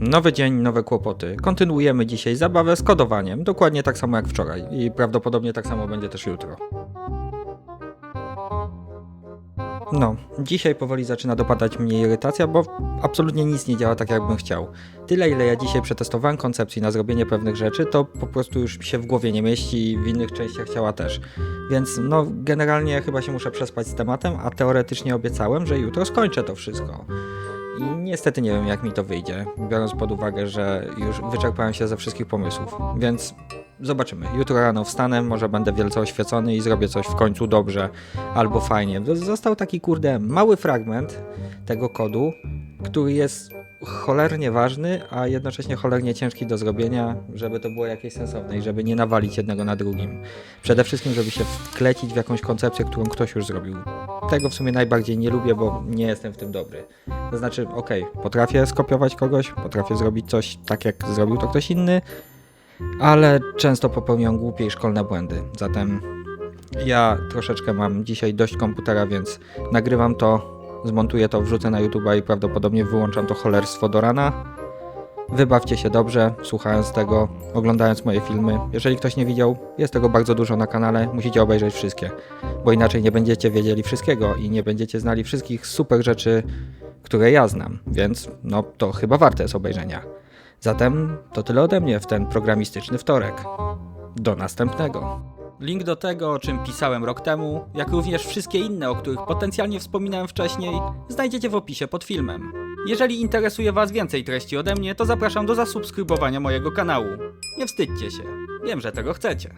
Nowy dzień, nowe kłopoty. Kontynuujemy dzisiaj zabawę z kodowaniem, dokładnie tak samo jak wczoraj i prawdopodobnie tak samo będzie też jutro. No, dzisiaj powoli zaczyna dopadać mnie irytacja, bo absolutnie nic nie działa tak, jakbym chciał. Tyle, ile ja dzisiaj przetestowałem koncepcji na zrobienie pewnych rzeczy, to po prostu już się w głowie nie mieści i w innych częściach ciała też. Więc no, generalnie chyba się muszę przespać z tematem, a teoretycznie obiecałem, że jutro skończę to wszystko. I niestety nie wiem, jak mi to wyjdzie, biorąc pod uwagę, że już wyczerpałem się ze wszystkich pomysłów. Więc zobaczymy. Jutro rano wstanę, może będę wielce oświecony i zrobię coś w końcu dobrze albo fajnie. Został taki, kurde, mały fragment tego kodu, który jest cholernie ważny, a jednocześnie cholernie ciężki do zrobienia, żeby to było jakieś sensowne i żeby nie nawalić jednego na drugim. Przede wszystkim, żeby się wklecić w jakąś koncepcję, którą ktoś już zrobił. Tego w sumie najbardziej nie lubię, bo nie jestem w tym dobry. To znaczy, okej, potrafię skopiować kogoś, potrafię zrobić coś tak, jak zrobił to ktoś inny, ale często popełniam głupie i szkolne błędy. Zatem ja troszeczkę mam dzisiaj dość komputera, więc nagrywam to, zmontuję to, wrzucę na YouTube'a i prawdopodobnie wyłączam to cholerstwo do rana. Wybawcie się dobrze, słuchając tego, oglądając moje filmy. Jeżeli ktoś nie widział, jest tego bardzo dużo na kanale, musicie obejrzeć wszystkie, bo inaczej nie będziecie wiedzieli wszystkiego i nie będziecie znali wszystkich super rzeczy, które ja znam, więc no to chyba warte jest obejrzenia. Zatem to tyle ode mnie w ten programistyczny wtorek. Do następnego. Link do tego, o czym pisałem rok temu, jak również wszystkie inne, o których potencjalnie wspominałem wcześniej, znajdziecie w opisie pod filmem. Jeżeli interesuje Was więcej treści ode mnie, to zapraszam do zasubskrybowania mojego kanału. Nie wstydźcie się, wiem, że tego chcecie.